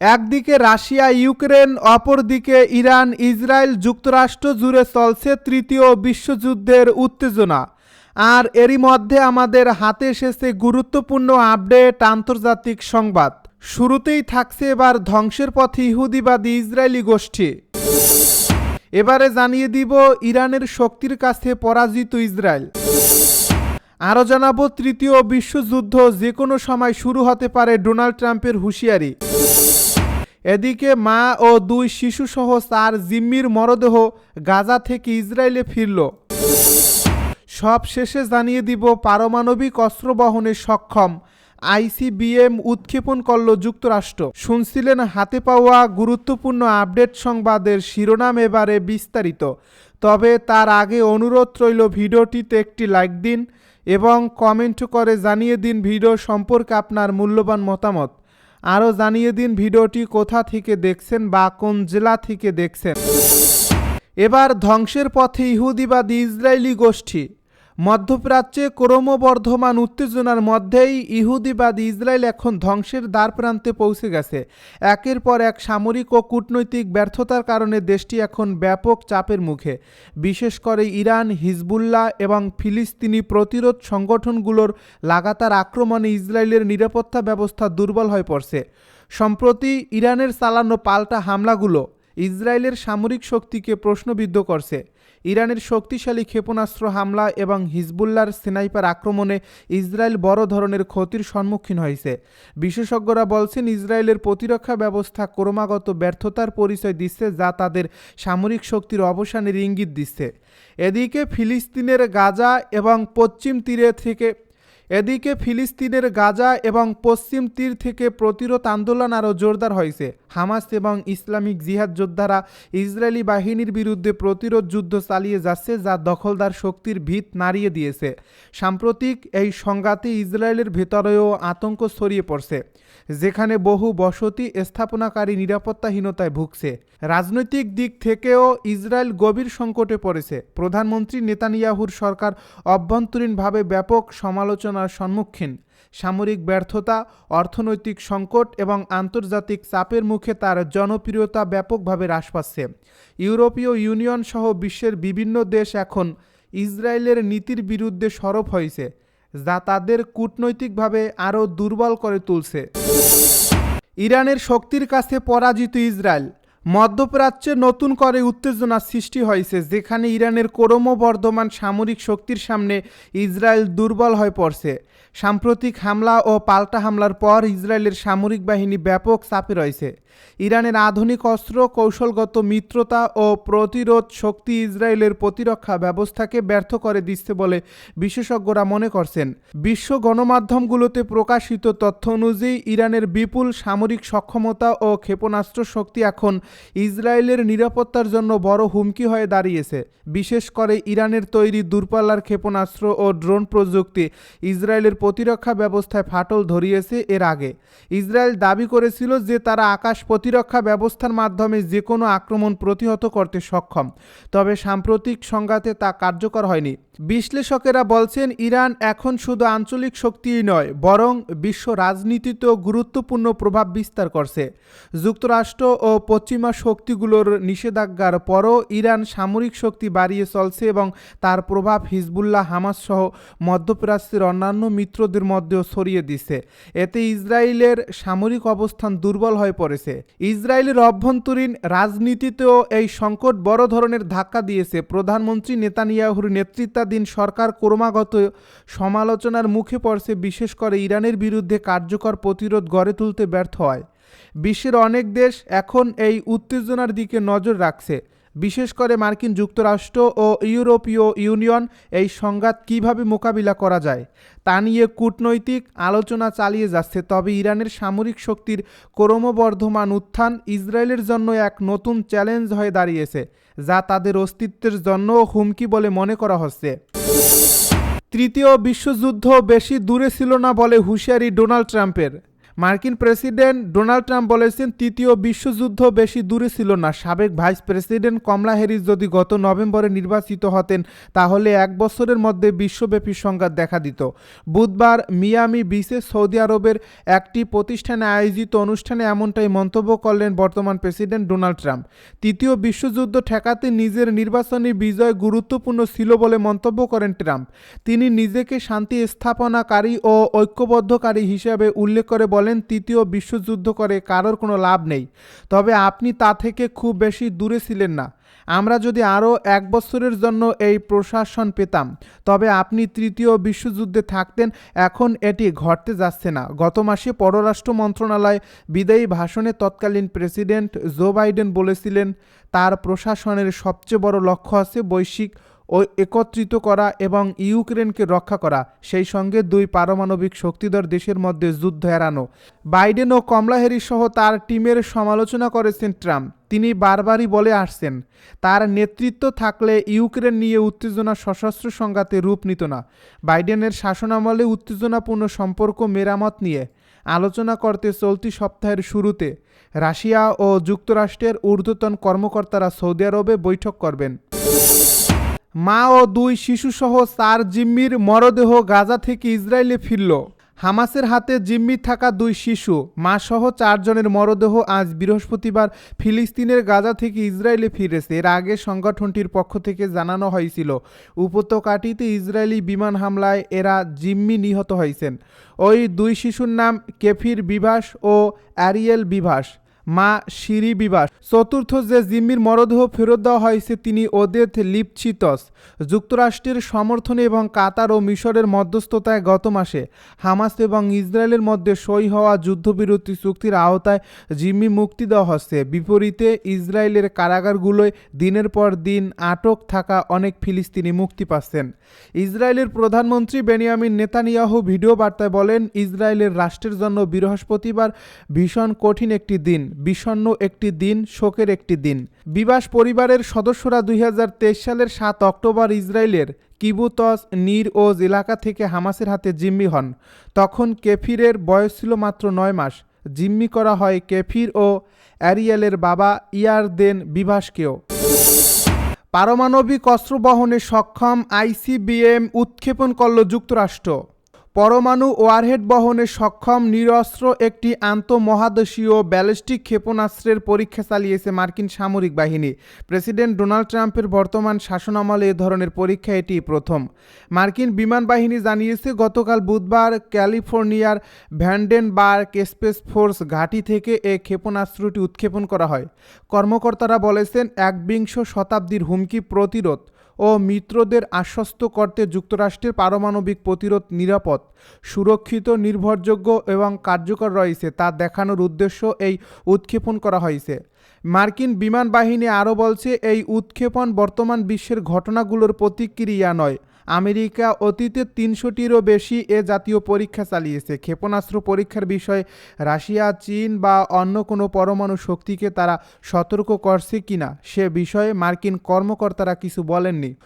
একদিকে Russia, Ukraine, অপরদিকে Iran, Israel যুক্তরাষ্ট্র জুড়ে চলছে তৃতীয় বিশ্বযুদ্ধের উত্তেজনা। আর এরই মধ্যে আমাদের হাতে এসেছে গুরুত্বপূর্ণ আপডেট আন্তর্জাতিক সংবাদ। শুরুতেই থাকছে এবার ধ্বংসের পথে ইহুদিবাদী ইসরায়েলি গোষ্ঠী। এবারে জানিয়ে দিব ইরানের শক্তির কাছে পরাজিত ইসরায়েল। আরও জানাব তৃতীয় বিশ্বযুদ্ধ যে কোনো সময় শুরু হতে পারে ডোনাল্ড ট্রাম্পের হুঁশিয়ারি। এদিকে মা ও দুই শিশুসহ চার জিম্মির মরদেহ গাজা থেকে ইসরায়েলে ফিরল। সব শেষে জানিয়ে দিব পারমাণবিক অস্ত্র বহনে সক্ষম। আইসিবিএম উৎক্ষেপণ করল যুক্তরাষ্ট্র। শুনছিলেন হাতে পাওয়া গুরুত্বপূর্ণ আপডেট সংবাদের শিরোনাম এবারে বিস্তারিত। তবে তার আগে অনুরোধ রইল ভিডিওটিতে একটি লাইক দিন এবং কমেন্ট করে জানিয়ে দিন ভিডিও সম্পর্কে আপনার মূল্যবান মতামত। আরও জানিয়ে দিন ভিডিওটি কোথা থেকে দেখছেন বা কোন জেলা থেকে দেখছেন। এবার ধ্বংসের পথে ইহুদিবাদী ইসরায়েলি গোষ্ঠী। মধ্যপ্রাচ্যে ক্রমবর্ধমান উত্তেজনার মধ্যেই ইহুদিবাদী ইসরায়েল এখন ধ্বংসের দ্বার প্রান্তে পৌঁছে গেছে। একের পর এক সামরিক ও কূটনৈতিক ব্যর্থতার কারণে দেশটি এখন ব্যাপক চাপের মুখে। বিশেষ করে ইরান, হিজবুল্লাহ এবং ফিলিস্তিনি প্রতিরোধ সংগঠনগুলোর লাগাতার আক্রমণে ইসরায়েলের নিরাপত্তা ব্যবস্থা দুর্বল হয়ে পড়ছে। সম্প্রতি ইরানের চালানো পাল্টা হামলাগুলো ইসরায়েলের সামরিক শক্তিকে প্রশ্নবিদ্ধ করছে। ইরানের শক্তিশালী ক্ষেপণাস্ত্র হামলা এবং হিজবুল্লার স্নাইপার আক্রমণে ইসরায়েল বড় ধরনের ক্ষতির সম্মুখীন হয়েছে। বিশেষজ্ঞরা বলছেন, ইসরায়েলের প্রতিরক্ষা ব্যবস্থা ক্রমাগত ব্যর্থতার পরিচয় দিচ্ছে যা তাদের সামরিক শক্তির অবসানের ইঙ্গিত দিচ্ছে। এদিকে ফিলিস্তিনের গাজা এবং পশ্চিম তীরে থেকে এদিকে ফিলিস্তিনের গাজা এবং পশ্চিম তীর থেকে প্রতিরোধ আন্দোলন আরও জোরদার হয়েছে। হামাস এবং ইসলামিক জিহাদ যোদ্ধারা ইসরায়েলি বাহিনীর বিরুদ্ধে প্রতিরোধ যুদ্ধ চালিয়ে যাচ্ছে, যা দখলদার শক্তির ভিত নাড়িয়ে দিয়েছে। সাম্প্রতিক এই সংঘাতে ইসরায়েলের ভেতরেও আতঙ্ক ছড়িয়ে পড়ছে, যেখানে বহু বসতি স্থাপনাকারী নিরাপত্তাহীনতায় ভুগছে। রাজনৈতিক দিক থেকেও ইসরায়েল গভীর সংকটে পড়েছে। প্রধানমন্ত্রী নেতানিয়াহুর সরকার অভ্যন্তরীণভাবে ব্যাপক সমালোচনার সম্মুখীন। সামরিক ব্যর্থতা, অর্থনৈতিক সংকট এবং আন্তর্জাতিক চাপের মুখে তার জনপ্রিয়তা ব্যাপকভাবে হ্রাস পাচ্ছে। ইউরোপীয় ইউনিয়ন সহ বিশ্বের বিভিন্ন দেশ এখন ইসরায়েলের নীতির বিরুদ্ধে সরব হয়েছে, যা তাদের কূটনৈতিকভাবে আরও দুর্বল করে তুলছে। ইরানের শক্তির কাছে পরাজিত ইসরায়েল মধ্যপ্রাচ্যে নতুন করে উত্তেজনা সৃষ্টি হয়েছে, যেখানে ইরানের ক্রমবর্ধমান সামরিক শক্তির সামনে ইসরায়েল দুর্বল হয়ে পড়ছে। সাম্প্রতিক হামলা ও পাল্টা হামলার পর ইসরায়েলের সামরিক বাহিনী ব্যাপক চাপে রয়েছে। ইরানের আধুনিক অস্ত্র, কৌশলগত মিত্রতা ও প্রতিরোধ শক্তি ইসরায়েলের প্রতিরক্ষা ব্যবস্থাকে ব্যর্থ করে দিচ্ছে বলে বিশেষজ্ঞরা মনে করছেন। বিশ্ব গণমাধ্যমগুলোতে প্রকাশিত তথ্য অনুযায়ী, ইরানের বিপুল সামরিক সক্ষমতা ও ক্ষেপণাস্ত্র শক্তি এখন ইসরায়েলের নিরাপত্তার জন্য বড় হুমকি হয়ে দাঁড়িয়েছে। বিশেষ করে ইরানের তৈরি দূরপাল্লার ক্ষেপণাস্ত্র ও ড্রোন প্রযুক্তি ইসরায়েলের প্রতিরক্ষা ব্যবস্থায় ফাটল ধরিয়েছে এর আগে। ইসরায়েল দাবি করেছিল যে তারা আকাশ প্রতিরক্ষা ব্যবস্থার মাধ্যমে যে কোনো আক্রমণ প্রতিহত করতে সক্ষম, তবে সাম্প্রতিক সংঘাতে তা কার্যকর হয়নি। বিশ্লেষকেরা বলছেন, ইরান এখন শুধু আঞ্চলিক শক্তিই নয়, বরং বিশ্ব রাজনীতিতেও গুরুত্বপূর্ণ প্রভাব বিস্তার করছে। যুক্তরাষ্ট্র ও পশ্চিমা শক্তিগুলোর নিষেধাজ্ঞার পরও ইরান সামরিক শক্তি বাড়িয়ে চলছে এবং তার প্রভাব হিজবুল্লাহ হামাস সহ মধ্যপ্রাচ্যের অন্যান্য মিত্রদের মধ্যেও ছড়িয়ে দিছে। এতে ইসরায়েলের সামরিক অবস্থান দুর্বল হয়ে পড়েছে। ইসরায়েলের অভ্যন্তরীণ রাজনীতিতেও এই সংকট বড় ধরনের ধাক্কা দিয়েছে। প্রধানমন্ত্রী নেতানিয়াহুর নেতৃত্বাধীন সরকার ক্রমাগত সমালোচনার মুখে পড়ছে, বিশেষ করে ইরানের বিরুদ্ধে কার্যকর প্রতিরোধ গড়ে তুলতে ব্যর্থ হয়। বিশ্বের অনেক দেশ এখন এই উত্তেজনার দিকে নজর রাখছে। বিশেষ করে মার্কিন যুক্তরাষ্ট্র ও ইউরোপীয় ইউনিয়ন এই সংঘাত কীভাবে মোকাবিলা করা যায়, তা নিয়ে কূটনৈতিক আলোচনা চালিয়ে যাচ্ছে, তবে ইরানের সামরিক শক্তির ক্রমবর্ধমান উত্থান ইসরায়েলের জন্য এক নতুন চ্যালেঞ্জ হয়ে দাঁড়িয়েছে, যা তাদের অস্তিত্বের জন্য হুমকি বলে মনে করা হচ্ছে। তৃতীয় বিশ্বযুদ্ধ বেশি দূরে ছিল না বলে হুঁশিয়ারি ডোনাল্ড ট্রাম্পের। মার্কিন প্রেসিডেন্ট ডোনাল্ড ট্রাম্প বলেছেন, তৃতীয় বিশ্বযুদ্ধ বেশি দূরে ছিল না। সাবেক ভাইস প্রেসিডেন্ট কমলা হ্যারিস যদি গত নভেম্বরে নির্বাচিত হতেন, তাহলে এক বছরের মধ্যে বিশ্বব্যাপী সংঘাত দেখা দিত। বুধবার মিয়ামি বিচে সৌদি আরবের একটি প্রতিষ্ঠানে আয়োজিত অনুষ্ঠানে এমনটাই মন্তব্য করলেন বর্তমান প্রেসিডেন্ট ডোনাল্ড ট্রাম্প। তৃতীয় বিশ্বযুদ্ধ ঠেকাতে নিজের নির্বাচনী বিজয় গুরুত্বপূর্ণ ছিল বলে মন্তব্য করেন ট্রাম্প। তিনি নিজেকে শান্তি স্থাপনাকারী ও ঐক্যবদ্ধকারী হিসেবে উল্লেখ করে বলেন তৃতীয় বিশ্বযুদ্ধ করে কারোর কোনো লাভ নেই। তবে আপনি তা থেকে খুব বেশি দূরে ছিলেন না। আমরা যদি আরও এক বছরের জন্য এই প্রশাসন পেতাম, তবে আপনি তৃতীয় বিশ্বযুদ্ধে থাকতেন, এখন এটি ঘটতে যাচ্ছে না। গত মাসে পররাষ্ট্র মন্ত্রণালয় বিদায়ী ভাষণে তৎকালীন প্রেসিডেন্ট জো বাইডেন বলেছিলেন, তার প্রশাসনের সবচেয়ে বড় লক্ষ্য আছে বৈশ্বিক ও একত্রিত করা এবং ইউক্রেনকে রক্ষা করা, সেই সঙ্গে দুই পারমাণবিক শক্তিধর দেশের মধ্যে যুদ্ধ এড়ানো। বাইডেন ও কমলা হ্যারিস সহ তার টিমের সমালোচনা করেছেন ট্রাম্প। তিনি বারবারই বলে আসছেন, তার নেতৃত্ব থাকলে ইউক্রেন নিয়ে উত্তেজনা সশস্ত্র সংঘাতে রূপ নিত না। বাইডেনের শাসনামলে উত্তেজনাপূর্ণ সম্পর্ক মেরামত নিয়ে আলোচনা করতে চলতি সপ্তাহের শুরুতে রাশিয়া ও যুক্তরাষ্ট্রের ঊর্ধ্বতন কর্মকর্তারা সৌদি আরবে বৈঠক করবেন। মা ও দুই শিশুসহ চার জিম্মির মরদেহ গাজা থেকে ইসরায়েলে ফিরল। হামাসের হাতে জিম্মি থাকা দুই শিশু, মা সহ চারজনের মরদেহ আজ বৃহস্পতিবার ফিলিস্তিনের গাজা থেকে ইসরায়েলে ফিরেছে। এর আগে সংগঠনটির পক্ষ থেকে জানানো হয়েছিল, উপত্যকাটিতে ইসরায়েলি বিমান হামলায় এরা জিম্মি নিহত হয়েছেন। ওই দুই শিশুর নাম কেফির বিভাস ও অ্যারিয়েল বিভাস। মা শিরি বিবাস। চতুর্থ যে জিম্মির মরদেহ ফেরত দেওয়া হয়েছে, তিনি ওদেথ লিপচিতস। যুক্তরাষ্ট্রের সমর্থনে এবং কাতার ও মিশরের মধ্যস্থতায় গত মাসে হামাস এবং ইসরায়েলের মধ্যে সই হওয়া যুদ্ধবিরতি চুক্তির আওতায় জিম্মি মুক্তি দেওয়া হচ্ছে। বিপরীতে ইসরায়েলের কারাগারগুলোয় দিনের পর দিন আটক থাকা অনেক ফিলিস্তিনি মুক্তি পাচ্ছেন। ইসরায়েলের প্রধানমন্ত্রী বেনিয়ামিন নেতানিয়াহু ভিডিও বার্তায় বলেন, ইসরায়েলের রাষ্ট্রের জন্য বৃহস্পতিবার ভীষণ কঠিন একটি দিন। বিষণ্ণ একটি দিন, শোকের একটি দিন। বিবাস পরিবারের সদস্যরা দুই হাজার তেইশ সালের সাত অক্টোবর ইসরায়েলের কিবুতস, নির ওজ এলাকা থেকে হামাসের হাতে জিম্মি হন। তখন কেফিরের বয়স ছিল মাত্র নয় মাস। জিম্মি করা হয় কেফির ও অ্যারিয়েলের বাবা ইয়ারদেন বিভাসকেও। পারমাণবিক অস্ত্র বহনে সক্ষম আইসিবিএম উৎক্ষেপণ করল যুক্তরাষ্ট্র। পরমাণু ওয়ারহেড বহনে সক্ষম নিরস্ত্র একটি আন্তঃমহাদেশীয় ব্যালিস্টিক ক্ষেপণাস্ত্রের পরীক্ষা চালিয়েছে মার্কিন সামরিক বাহিনী। প্রেসিডেন্ট ডোনাল্ড ট্রাম্পের বর্তমান শাসনামলে এ ধরনের পরীক্ষা এটি প্রথম। মার্কিন বিমান বাহিনী জানিয়েছে, গতকাল বুধবার ক্যালিফোর্নিয়ার ভ্যান্ডেনবার্গ স্পেস ফোর্স ঘাঁটি থেকে এ ক্ষেপণাস্ত্রটি উৎক্ষেপণ করা হয়। কর্মকর্তারা বলেছেন, একবিংশ শতাব্দীর হুমকি প্রতিরোধ ও মিত্রদের আশ্বস্ত করতে যুক্তরাষ্ট্রের পারমাণবিক প্রতিরোধ নিরাপদ, সুরক্ষিত, নির্ভরযোগ্য এবং কার্যকর রয়েছে তা দেখানোর উদ্দেশ্য এই উৎক্ষেপণ করা হয়েছে। মার্কিন বিমান বাহিনী আরও বলছে, এই উৎক্ষেপণ বর্তমান বিশ্বের ঘটনাগুলোর প্রতিক্রিয়া নয়। আমেরিকা অতীতে তিনশোটিরও বেশি এ জাতীয় পরীক্ষা চালিয়েছে। ক্ষেপণাস্ত্র পরীক্ষার বিষয়ে রাশিয়া, চীন বা অন্য কোনো পরমাণু শক্তিকে তারা সতর্ক করছে কিনা সে বিষয়ে মার্কিন কর্মকর্তারা কিছু বলেননি।